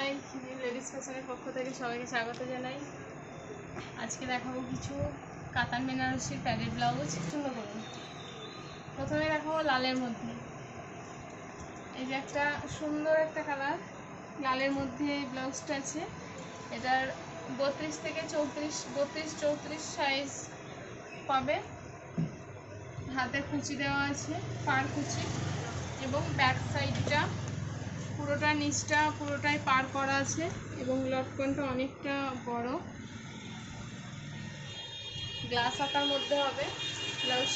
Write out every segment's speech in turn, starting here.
High ladies ফ্যাশনের পক্ষ থেকে সবাইকে স্বাগত জানাই। আজকে দেখাবো কিছু কাতান বেনারসির প্যাডেড ব্লাউজ। সুন্দর করুন প্রথমে দেখাবো লালের মধ্যে। এই যে একটা সুন্দর একটা কালার। লালের মধ্যে এই ব্লাউজটা আছে। এটার বত্রিশ থেকে চৌত্রিশ, বত্রিশ, চৌত্রিশ সাইজ পাবে। হাতে কুচি দেওয়া আছে, পার কুচি এবং ব্যাক সাইডটা পুরোটা নিচটা পুরোটাই পার করা আছে এবং লটকনটা অনেকটা বড়। গ্লাস আকার মধ্যে হবে। ব্লাউজ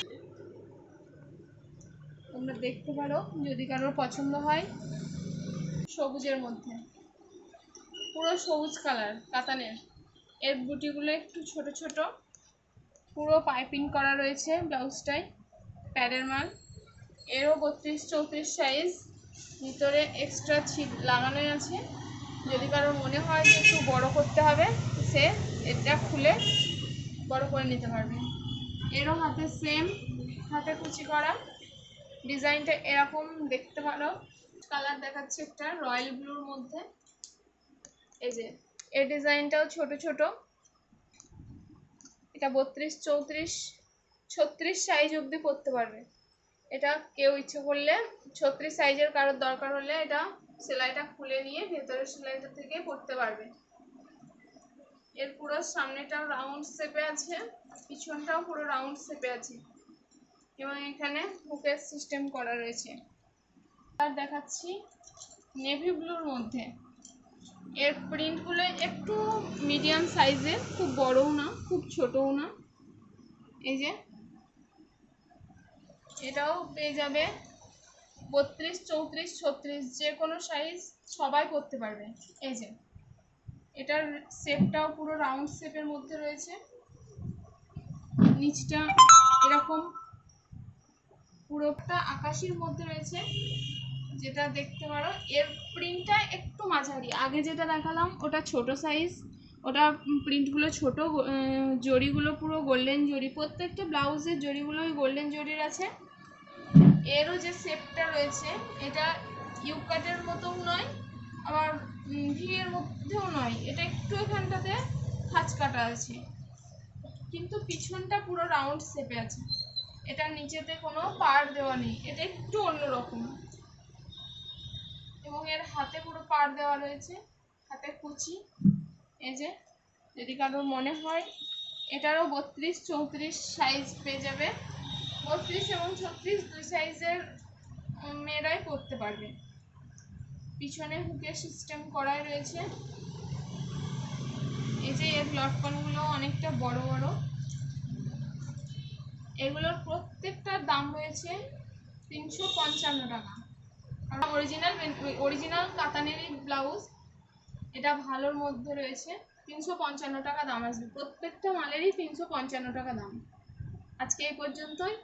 তোমরা দেখতে পারো যদি কারোর পছন্দ হয় সবুজের মধ্যে। পুরো সবুজ কালার, কাতানের। এর বুটিগুলো একটু ছোট ছোট। পুরো পাইপিং করা রয়েছে ব্লাউজটায় প্যাডের মাল। এরও বত্রিশ চৌত্রিশ সাইজ ভিতরে এক্সট্রা ছিট লাগানোই আছে। যদি কারোর মনে হয় যে একটু বড় করতে হবে, সে এটা খুলে বড় করে নিতে পারবে। এরও হাতে সেম হাতে কুচি করা। ডিজাইনটা এরকম দেখতে ভালো। কালার দেখাচ্ছে একটা রয়্যাল ব্লুর মধ্যে। এই যে এই ডিজাইনটাও ছোট ছোট। এটা বত্রিশ, চৌত্রিশ, ছত্রিশ সাইজ অবধি করতে পারবে। এটা কেউ ইচ্ছে করলে ছত্রিশ সাইজের কারোর দরকার হলে এটা সেলাইটা খুলে নিয়ে ভেতরের সেলাইটা থেকে পরতে পারবে। এর পুরো সামনেটাও রাউন্ড শেপে আছে, পিছনটাও পুরো রাউন্ড শেপে আছে এবং এখানে হুকের সিস্টেম করা রয়েছে। আর দেখাচ্ছি নেভি ব্লুর মধ্যে। এর প্রিন্টগুলো একটু মিডিয়াম সাইজের খুব বড়ও না, খুব ছোটও না। এই যে এটাও পেয়ে যাবে। বত্রিশ, চৌত্রিশ, ছত্রিশ, যে কোনো সাইজ সবাই করতে পারবে। এই যে, এটার শেপটাও পুরো রাউন্ড শেপের মধ্যে রয়েছে। নিচটা এরকম পুরোটা আকাশির মধ্যে রয়েছে, যেটা দেখতে পারো। এর প্রিন্টটা একটু মাঝারি। আগে যেটা দেখালাম, ওটা ছোট সাইজ ওটা প্রিন্টগুলো ছোট জরিগুলো পুরো গোল্ডেন জরি প্রত্যেকটা ব্লাউজের জরিগুলোই গোল্ডেন জরির আছে। এরও যে শেপটা রয়েছে, এটা ইউ কাটের মতোও নয়, আবার ভি এর মধ্যেও নয়। এটা একটু এখানটাতে খাঁচ কাটা আছে। কিন্তু পিছনটা পুরো রাউন্ড শেপে আছে। এটার নিচেতে কোনো পার দেওয়া নেই। এটা একটু অন্যরকম। এবং এর হাতে পুরো পার দেওয়া রয়েছে, হাতে কুচি। এই যে, যদি কারোর মনে হয়, এটারও বত্রিশ, চৌত্রিশ সাইজ পেয়ে যাবে। বত্রিশ এবং ছত্রিশ দুই সাইজের মেয়েরাই পরতে পারবে। পিছনে হুকের সিস্টেম করাই রয়েছে। এই যে, এর লটকনগুলো অনেকটা বড় বড়। এগুলোর প্রত্যেকটার দাম রয়েছে তিনশো পঞ্চান্ন টাকা। অরিজিনাল অরিজিনাল কাতানেরই ব্লাউজ এটা ভালোর মধ্যে রয়েছে, তিনশো পঞ্চান্ন টাকা দাম আসবে। প্রত্যেকটা মালেরই তিনশো পঞ্চান্ন টাকা দাম। আজকে এই পর্যন্তই।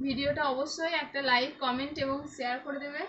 ভিডিওটা অবশ্যই একটা লাইক কমেন্ট এবং শেয়ার করে দেবে।